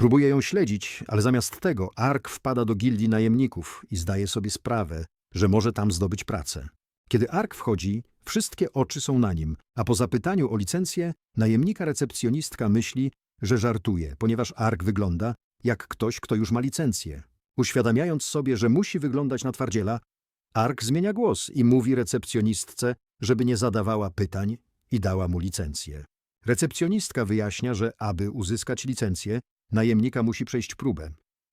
Próbuje ją śledzić, ale zamiast tego Ark wpada do gildii najemników i zdaje sobie sprawę, że może tam zdobyć pracę. Kiedy Ark wchodzi, wszystkie oczy są na nim, a po zapytaniu o licencję najemnika recepcjonistka myśli, że żartuje, ponieważ Ark wygląda jak ktoś, kto już ma licencję. Uświadamiając sobie, że musi wyglądać na twardziela, Ark zmienia głos i mówi recepcjonistce, żeby nie zadawała pytań i dała mu licencję. Recepcjonistka wyjaśnia, że aby uzyskać licencję, najemnika musi przejść próbę,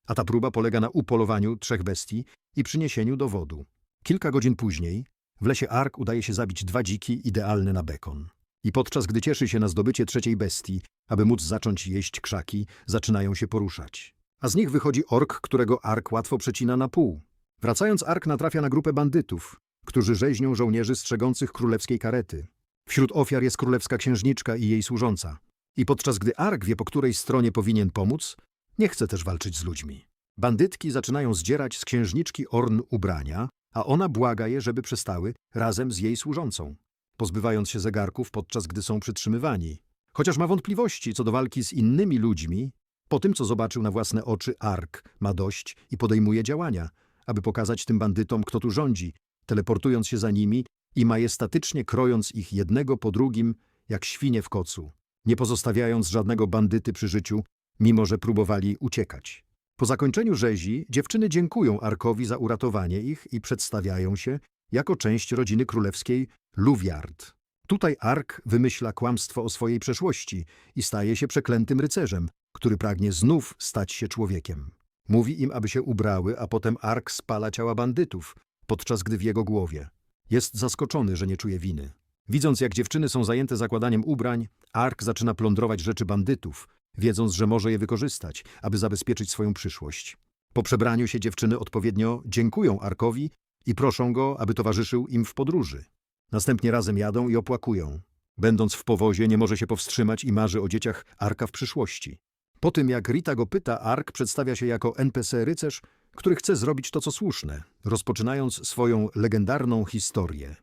a ta próba polega na upolowaniu trzech bestii i przyniesieniu dowodu. Kilka godzin później w lesie Ark udaje się zabić dwa dziki idealne na bekon. I podczas gdy cieszy się na zdobycie trzeciej bestii, aby móc zacząć jeść krzaki, zaczynają się poruszać. A z nich wychodzi ork, którego Ark łatwo przecina na pół. Wracając, Ark natrafia na grupę bandytów, którzy rzeźnią żołnierzy strzegących królewskiej karety. Wśród ofiar jest królewska księżniczka i jej służąca. I podczas gdy Ark wie, po której stronie powinien pomóc, nie chce też walczyć z ludźmi. Bandytki zaczynają zdzierać z księżniczki Orn ubrania, a ona błaga je, żeby przestały razem z jej służącą, pozbywając się zegarków, podczas gdy są przytrzymywani. Chociaż ma wątpliwości co do walki z innymi ludźmi, po tym, co zobaczył na własne oczy, Ark ma dość i podejmuje działania, aby pokazać tym bandytom, kto tu rządzi, teleportując się za nimi i majestatycznie krojąc ich jednego po drugim, jak świnie w kocu, nie pozostawiając żadnego bandyty przy życiu, mimo że próbowali uciekać. Po zakończeniu rzezi dziewczyny dziękują Arkowi za uratowanie ich i przedstawiają się jako część rodziny królewskiej Luwiard. Tutaj Ark wymyśla kłamstwo o swojej przeszłości i staje się przeklętym rycerzem, który pragnie znów stać się człowiekiem. Mówi im, aby się ubrały, a potem Ark spala ciała bandytów, podczas gdy w jego głowie. Jest zaskoczony, że nie czuje winy. Widząc, jak dziewczyny są zajęte zakładaniem ubrań, Ark zaczyna plądrować rzeczy bandytów, wiedząc, że może je wykorzystać, aby zabezpieczyć swoją przyszłość. Po przebraniu się dziewczyny odpowiednio dziękują Arkowi i proszą go, aby towarzyszył im w podróży. Następnie razem jadą i opłakują. Będąc w powozie, nie może się powstrzymać i marzy o dzieciach Arka w przyszłości. Po tym, jak Rita go pyta, Ark przedstawia się jako NPC rycerz, który chce zrobić to, co słuszne, rozpoczynając swoją legendarną historię.